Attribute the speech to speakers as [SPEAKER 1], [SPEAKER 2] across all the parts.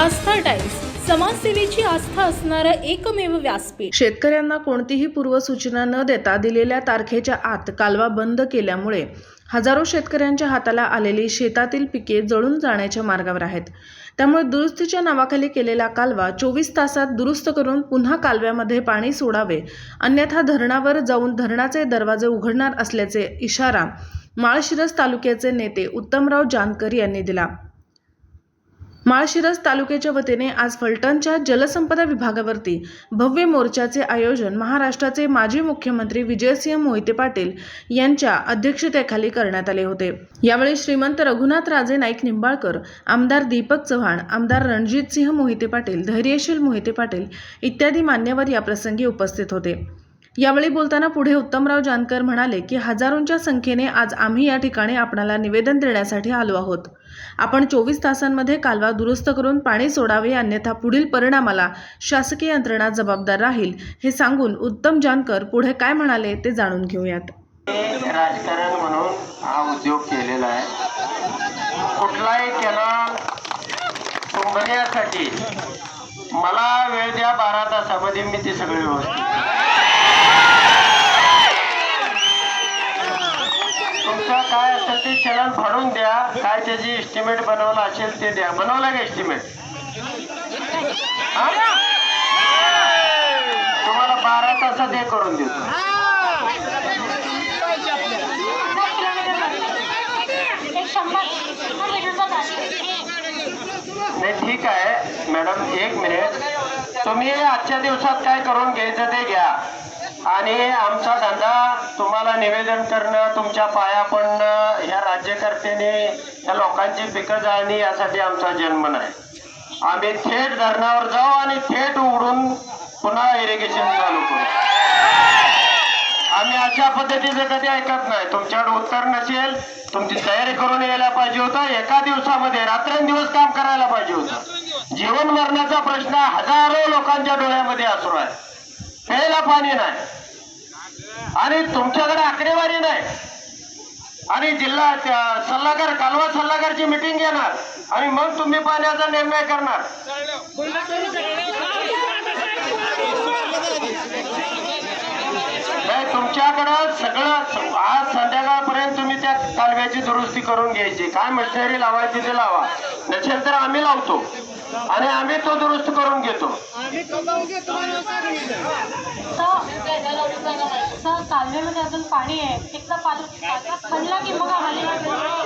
[SPEAKER 1] आस्था times समाजसेवेची आस्था असणारं एकमेव व्यासपीठ.
[SPEAKER 2] शेतकऱ्यांना कोणतीही पूर्वसूचना न देता दिलेल्या तारखेच्या आत कालवा बंद केल्यामुळे हजारो शेतकऱ्यांच्या हाताला आलेली शेतातील पिके जळून जाण्याच्या मार्गावर आहेत. त्यामुळे दुरुस्तीच्या नावाखाली केलेला कालवा चोवीस तासात दुरुस्त करून पुन्हा कालव्यामध्ये पाणी सोडावे अन्यथा धरणावर जाऊन धरणाचे दरवाजे उघडणार असल्याचे इशारा माळशिरस तालुक्याचे नेते उत्तमराव जानकर यांनी दिला. माळशिरस तालुक्याच्या वतीने आज फलटणच्या जलसंपदा विभागावरती भव्य मोर्चाचे आयोजन महाराष्ट्राचे माजी मुख्यमंत्री विजयसिंह मोहिते पाटील यांच्या अध्यक्षतेखाली करण्यात आले होते. यावेळी श्रीमंत रघुनाथ राजे नाईक निंबाळकर आमदार दीपक चव्हाण आमदार रणजितसिंह मोहिते पाटील धैर्यशील मोहिते पाटील इत्यादी मान्यवर याप्रसंगी उपस्थित होते. यावेळी बोलताना पुढे उत्तमराव जानकर म्हणाले की हजारोंच्या संख्येने आज आम्ही या ठिकाणी आपणाला निवेदन देण्यासाठी आलो आहोत. आपण चोवीस तासांमध्ये कालवा दुरुस्त करून पाणी सोडावे अन्यथा पुढील परिणामाला शासकीय यंत्रणा जबाबदार राहील हे सांगून उत्तम जानकर पुढे काय म्हणाले ते जाणून घेऊयात.
[SPEAKER 3] राजकारण म्हणून हा उद्योग केलेला आहे. कुठलाही कॅनॉल तुंबण्यासाठी मला वेळ द्या बारा तासामध्ये मी ते सगळे व्यवस्थित काय चलन फाडून द्या. काय त्याची एस्टिमेट बनवलं असेल ते द्या. बनवलं का एस्टिमेट तुम्हाला बारा तासात हे करून देतो. नाही ठीक आहे. मॅडम एक मिनिट. तुम्ही आजच्या दिवसात काय करून घ्यायचं ते घ्या. आणि आमचा धंदा तुम्हाला निवेदन करणं तुमच्या पाया पडणं ह्या राज्यकर्त्याने या लोकांची पिकं जाळणी यासाठी आमचा जन्म नाही. आम्ही थेट धरणावर जाऊ आणि थेट उघडून पुन्हा इरिगेशन चालू करू. आम्ही अशा पद्धतीचं कधी ऐकत नाही. तुमच्याकडे उत्तर नसेल तुमची तयारी करून यायला पाहिजे होता. एका दिवसामध्ये रात्रंदिवस काम करायला पाहिजे होतं. जीवन मरणाचा प्रश्न हजारो लोकांच्या डोळ्यामध्ये असू आहे प्यायला पाणी नाही. आणि तुमच्याकडे आकडेवारी नाही. आणि जिल्हा त्या- सल्लागार कालवा सल्लागारची मिटिंग घेणार. आणि मग तुम्ही पाण्याचा निर्णय करणार. नाही तुमच्याकडं सगळं आज संध्याकाळपर्यंत तुम्ही त्या कालव्याची दुरुस्ती करून घ्यायची. काय मशिनरी लावायची ते लावा. नसेल तर आम्ही लावतो. आणि आम्ही तो दुरुस्त करून घेतो.
[SPEAKER 4] सर कालव्यामध्ये अजून पाणी आहे. एकदा पाणी पडला की मग खाली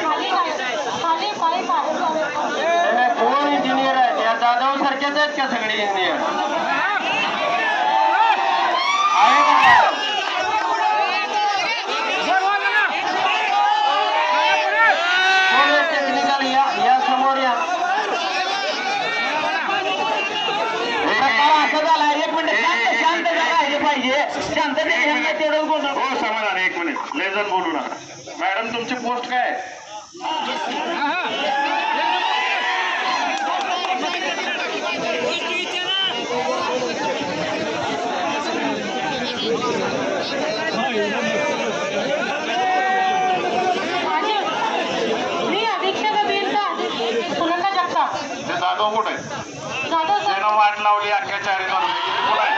[SPEAKER 4] खाली खाली पाईप आहे
[SPEAKER 3] कोण इंजिनियर आहे? या जाधव सारख्याच आहेत का सगळे इंजिनियर आहे का जाधव? कोण आहे टेक्निकल या या समोर या प्रकार असा झाला एक मिनिट शांत शांत जरा हे पाहिजे शांततेने ह्यांना तेवढं बोलू
[SPEAKER 5] हो समाधान एक मिनिट लय जण बोलू नका मॅडम तुमची पोस्ट काय जाधव कुठे त्यानं वाट लावली अख्ख्या चारी तालुक्यात कुठं आहे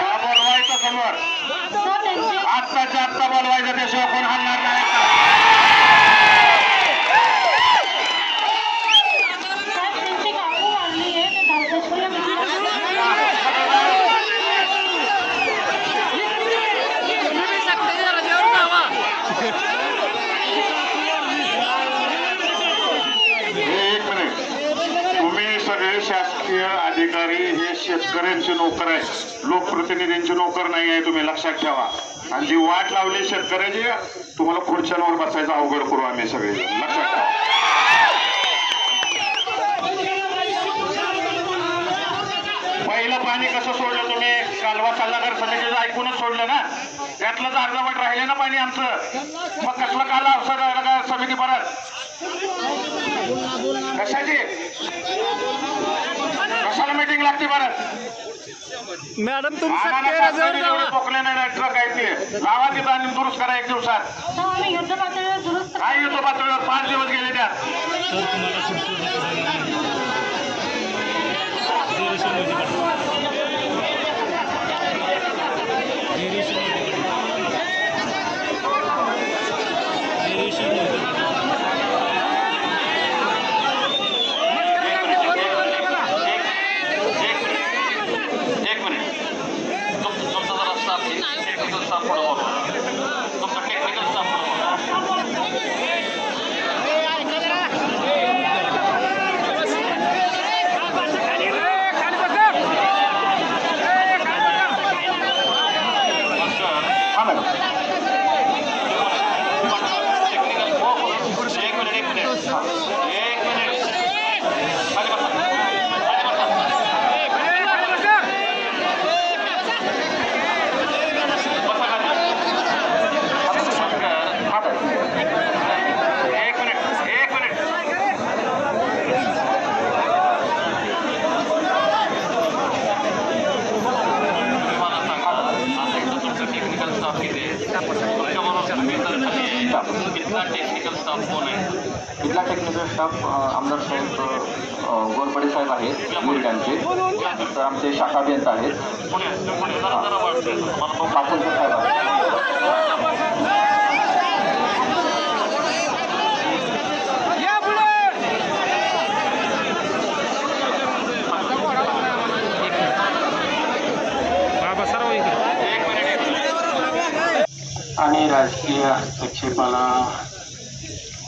[SPEAKER 5] का बोलवायचं समोर
[SPEAKER 4] सर त्यांची
[SPEAKER 5] आत्ताच्या आत्ता बोलवायचं त्याशिवाय कोण हलणार नाही. अधिकारी हे शेतकऱ्यांचे नोकर आहे लोकप्रतिनिधींची नोकर नाही आहे तुम्ही लक्षात ठेवा. आणि जी वाट लावली शेतकऱ्याची तुम्हाला खुर्च्यांवर बसायचं अवघड करू आम्ही सगळे. लक्षात ठेवा. पहिलं पाणी कसं सोडलं तुम्ही? कालवा सल्लागार समितीचं ऐकूनच सोडलं ना? त्यातलंच अर्धवट राहिले ना पाणी आमचं? मग कसलं काला सल्लागार समिती परत? कशाची? कशाला मीटिंग लागते परत?
[SPEAKER 6] मॅडम
[SPEAKER 5] एवढे पोकले नाही ट्रक आहेत ते. लावा तिथं आणि दुरुस्त करा एक दिवसात.
[SPEAKER 4] युद्ध पातळीवर दुरुस्त
[SPEAKER 5] काय येतो पातळीवर पाच दिवस गेले त्या.
[SPEAKER 7] That's not for इथला स्टाफ
[SPEAKER 3] आमदार साहेब गोरपडे साहेब आहेत मुलग्यांचे. तर आमचे शाखा अभियंता आहेत.
[SPEAKER 7] पुणे
[SPEAKER 3] साहेब आहेत. आणि राजकीय आक्षेपाला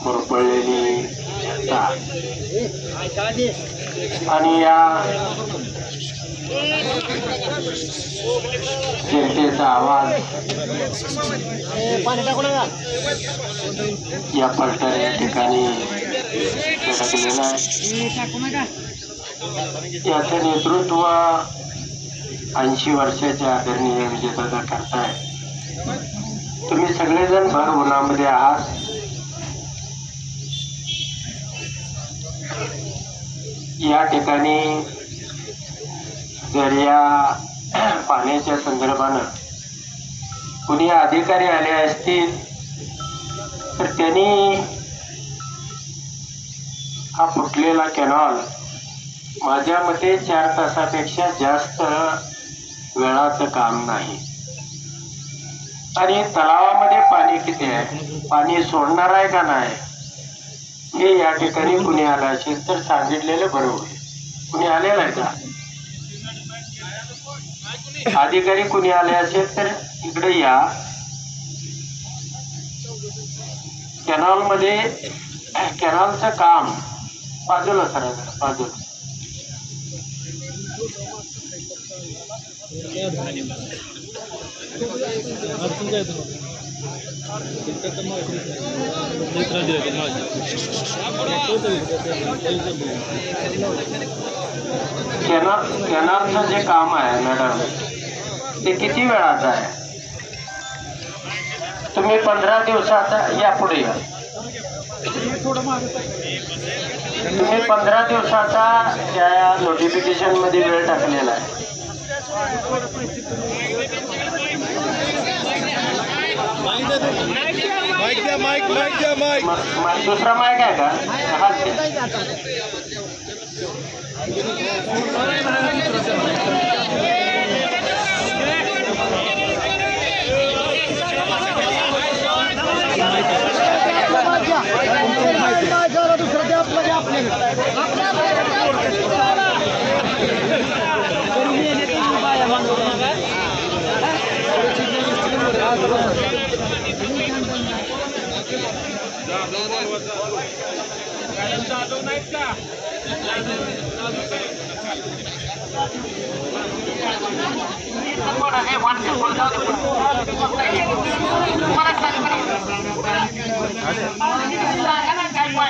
[SPEAKER 3] होरपळलेली जनता आणि या जनतेचा आवाज या पलटण या ठिकाणी अडकलेला आहे. याचं नेतृत्व ऐंशी वर्षाच्या आदरणीय विजेता करताय तुम्ही सगळेजण भर उन्हामध्ये आहात. या ठिकाणी जर या पाण्याच्या संदर्भानं कुणी अधिकारी आले असतील तर त्यांनी हा फुटलेला कॅनॉल माझ्या मते चार तासापेक्षा जास्त वेळाचं काम नाही. आणि तलावामध्ये पाणी किती आहे? पाणी सोडणार आहे का नाही? हे या ठिकाणी कुणी आलं असेल तर सांगितलेलं बरं होईल कुणी आलेलं आहे का? अधिकारी कुणी आले असेल तर इकडे या. कॅनॉलमध्ये कॅनॉलचं काम बाजूला करायचं जरा बाजूला. कॅनॉल कॅनॉलचं जे काम आहे मॅडम ते किती वेळाचं आहे तुम्ही पंधरा दिवसाचा या पुढे या. तुम्ही पंधरा दिवसाचा त्या नोटिफिकेशनमध्ये वेळ टाकलेला आहे.
[SPEAKER 6] माईक द्या माईक माईक द्या माईक.
[SPEAKER 3] दुसरा माईक. आहे का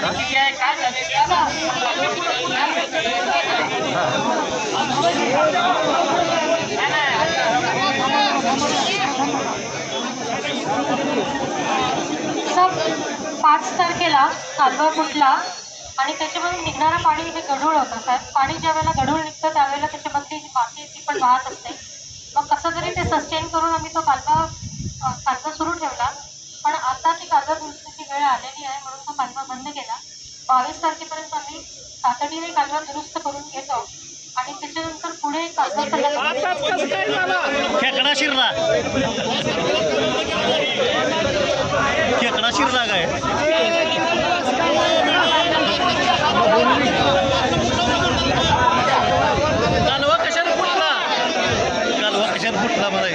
[SPEAKER 3] हाच घ्या.
[SPEAKER 4] सब पाच तारखेला कालवा फुटला आणि त्याच्यामधून निघणारं पाणी हे गढूळ होतं साहेब. पाणी ज्या वेळेला गढूळ निघतं त्यावेळेला त्याच्यामधली जी माती ती पण वाहत असते. मग कसं तरी ते सस्टेन करून आम्ही तो कालवा कालवा सुरू ठेवला पण आता ती कालवा दुरुस्तीची वेळ आलेली आहे म्हणून तो कालवा बंद केला. बावीस तारखेपर्यंत आम्ही तातडीने कालवा दुरुस्त करून घेतो. आणि त्याच्यानंतर पुढे
[SPEAKER 7] खेकडा शिरला. खेकडा शिरला काय? कालवा कशाने फुटला? कालवा कशाने फुटला मला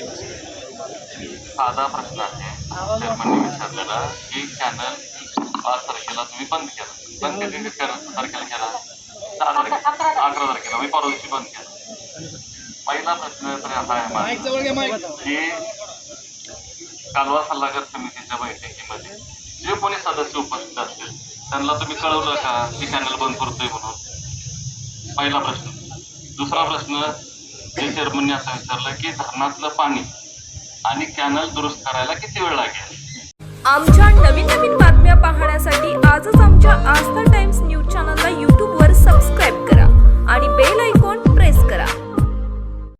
[SPEAKER 7] साधा प्रश्न आहे. चेअरमनने विचारलेला की चॅनल पाच तारखेला तुम्ही बंद केला. बंद कर- तारखेला केला. दहा तारखेला. अकरा तारखेला. मी परवा दिवशी बंद केला. पहिला प्रश्न तर असा आहे माझा की कालवा सल्लागार समितीच्या बैठकीमध्ये जे कोणी सदस्य उपस्थित असतील त्यांना तुम्ही कळवलं का की चॅनल बंद करतोय म्हणून? पहिला प्रश्न. दुसरा प्रश्न जे चेअरमनने असं विचारलं की धरणातलं पाणी आणि कॅनल दुरुस्त करायला किती वेळ लागेल?
[SPEAKER 8] आमच्या नवीन नवीन बातम्या पाहण्यासाठी आजच आमच्या आस्था टाइम्स न्यूज चॅनलला यूट्यूबवर सबस्क्राईब करा आणि बेल ऐकॉन